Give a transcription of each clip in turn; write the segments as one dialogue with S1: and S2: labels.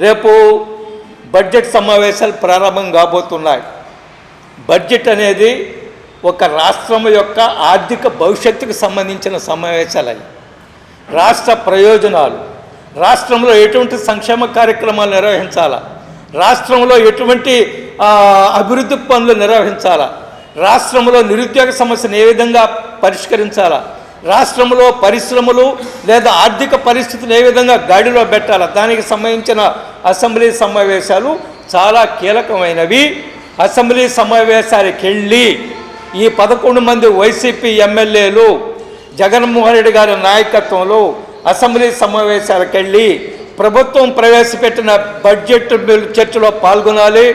S1: రేపు బడ్జెట్ సమావేశాలు ప్రారంభం కాబోతున్నాయి. బడ్జెట్ అనేది ఒక రాష్ట్రం యొక్క ఆర్థిక భవిష్యత్తుకు సంబంధించిన సమావేశాలు. రాష్ట్ర ప్రయోజనాలు. రాష్ట్రంలో ఎటువంటి సంక్షేమ కార్యక్రమాలు నిర్వహించాలా? రాష్ట్రంలో ఎటువంటి అభివృద్ధి పనులు నిర్వహించాలా? రాష్ట్రంలో నిరుద్యోగ సమస్యను ఏ విధంగా పరిష్కరించాలా? రాష్ట్రంలో పరిశ్రమలు లేదా ఆర్థిక పరిస్థితులు ఏ విధంగా గాడిలో పెట్టాలా? దానికి సంబంధించిన అసెంబ్లీ సమావేశాలు చాలా కీలకమైనవి. అసెంబ్లీ సమావేశానికి వెళ్ళి ఈ పదకొండు మంది వైసీపీ ఎమ్మెల్యేలు జగన్మోహన్ రెడ్డి గారి నాయకత్వంలో అసెంబ్లీ సమావేశాలకు వెళ్ళి ప్రభుత్వం ప్రవేశపెట్టిన బడ్జెట్ చర్చలో పాల్గొనాలి.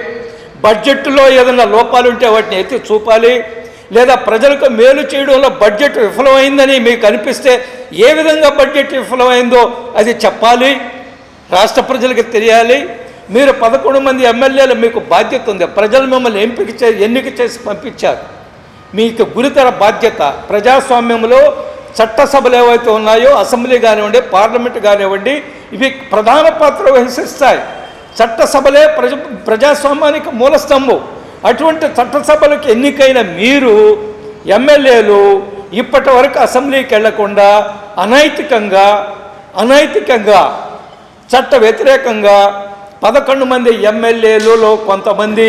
S1: బడ్జెట్లో ఏదైనా లోపాలు ఉంటే వాటిని ఎత్తి చూపాలి. లేదా ప్రజలకు మేలు చేయడంలో బడ్జెట్ విఫలమైందని మీకు అనిపిస్తే ఏ విధంగా బడ్జెట్ విఫలమైందో అది చెప్పాలి. రాష్ట్ర ప్రజలకు తెలియాలి. మీరు పదకొండు మంది ఎమ్మెల్యేలు మీకు బాధ్యత ఉంది. ప్రజలు మిమ్మల్ని ఎంపిక చే ఎన్నిక చేసి పంపించారు. మీకు గురితర బాధ్యత ప్రజాస్వామ్యంలో చట్టసభలు ఏవైతే ఉన్నాయో అసెంబ్లీ కానివ్వండి పార్లమెంట్ కానివ్వండి ఇవి ప్రధాన పాత్ర వహిస్తాయి. చట్టసభలే ప్రజ ప్రజాస్వామ్యానికి మూలస్తంభం అటువంటి చట్టసభలకు ఎన్నికైన మీరు ఎమ్మెల్యేలు ఇప్పటి వరకు అసెంబ్లీకి వెళ్ళకుండా అనైతికంగా అనైతికంగా చట్ట వ్యతిరేకంగా పదకొండు మంది ఎమ్మెల్యేలలో కొంతమంది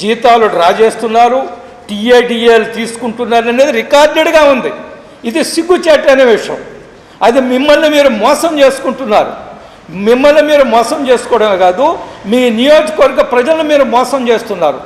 S1: జీతాలు డ్రా చేస్తున్నారు టీఏడిఏలు తీసుకుంటున్నారు అనేది రికార్డెడ్గా ఉంది. ఇది సిగ్గుచేట అనే విషయం. అది మిమ్మల్ని మీరు మోసం చేసుకుంటున్నారు. మిమ్మల్ని మీరు మోసం చేసుకోవడమే కాదు మీ నియోజకవర్గ ప్రజలను మీరు మోసం చేస్తున్నారు.